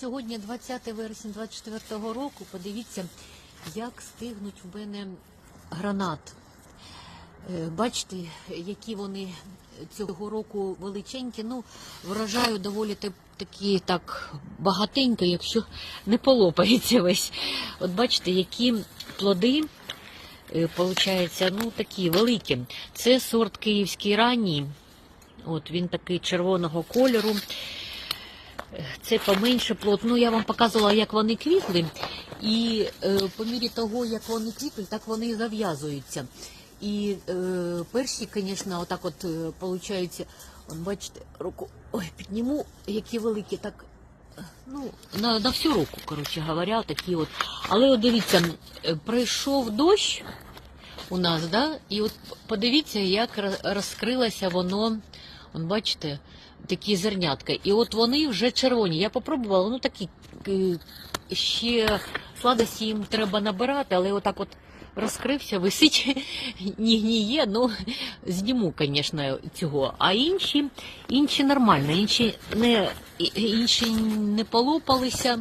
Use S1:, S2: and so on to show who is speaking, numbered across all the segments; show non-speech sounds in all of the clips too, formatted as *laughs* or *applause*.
S1: Сьогодні 20 вересня 24 року. Подивіться, як стигнуть в мене гранат. Е, Бачите, які вони цього року величенькі. Ну, вражаю доволі та- такі так багатенько, якщо не полопається весь. От бачите, які плоди. е, Получається, ну такі великі. Це сорт київський ранній. От він такий червоного кольору. Це поменше плод. Ну, я вам показувала, як вони квітли, і е, по мірі того, як вони квітли, так вони і зав'язуються. І е, перші, звісно, отак от е, получаються, бачите, руку ой, підніму, які великі, так. Ну, на, на всю руку, коротше говоря, такі от. Але от дивіться, е, пройшов дощ у нас, да? І от подивіться, як розкрилося воно, он бачите, такі зернятка. І от вони вже червоні. Я попробувала, ну такі е, ще сладості їм треба набирати, але отак от розкрився, *laughs* висить, не гніє, ну зніму, звісно, цього. А інші, інші нормально, інші не, інші не полопалися.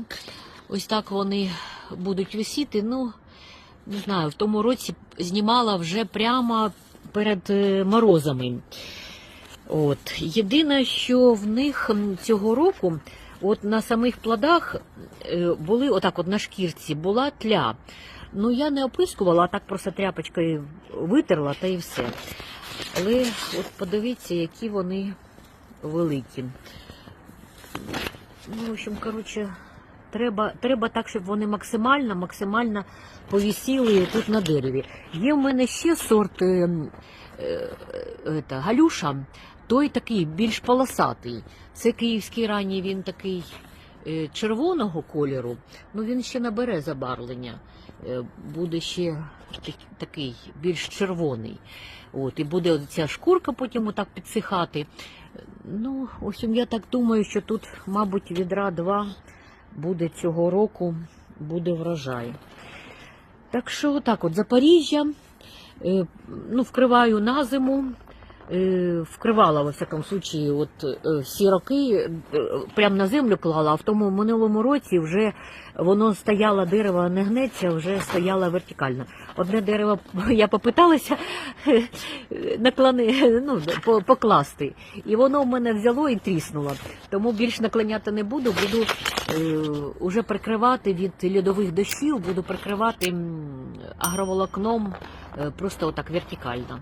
S1: Ось так вони будуть висіти. Ну, не знаю, в тому році знімала вже прямо перед е, морозами. От. Єдине, що в них цього року, от на самих плодах е, були, отак, от на шкірці, була тля. Ну, я не опискувала, а так просто тряпочкою витерла та і все. Але от подивіться, які вони великі. Ну, в общем, коротше, треба, треба так, щоб вони максимально, максимально повісіли тут на дереві. Є в мене ще сорт е, е, е, галюша, той такий більш полосатий. Це київський ранній, він такий е, червоного кольору, ну він ще набере забарвлення. Е, буде ще такий більш червоний. От, і буде ця шкурка потім отак підсихати. Ну, в общем, я так думаю, що тут, мабуть, відра два буде цього року, буде врожай. Так що так, от Запоріжжя, е, ну, вкриваю на зиму, вкривала, во всякому случаї, от е, всі роки, е, прямо на землю клала, а в тому минулому році вже воно стояло, дерево не гнеться, вже стояло вертикально. Одне дерево *laughs* я попиталася *laughs* е, наклони, ну, покласти, і воно в мене взяло і тріснуло. Тому більш наклоняти не буду, буду е, уже прикривати від льодових дощів, буду прикривати агроволокном е, просто отак вертикально.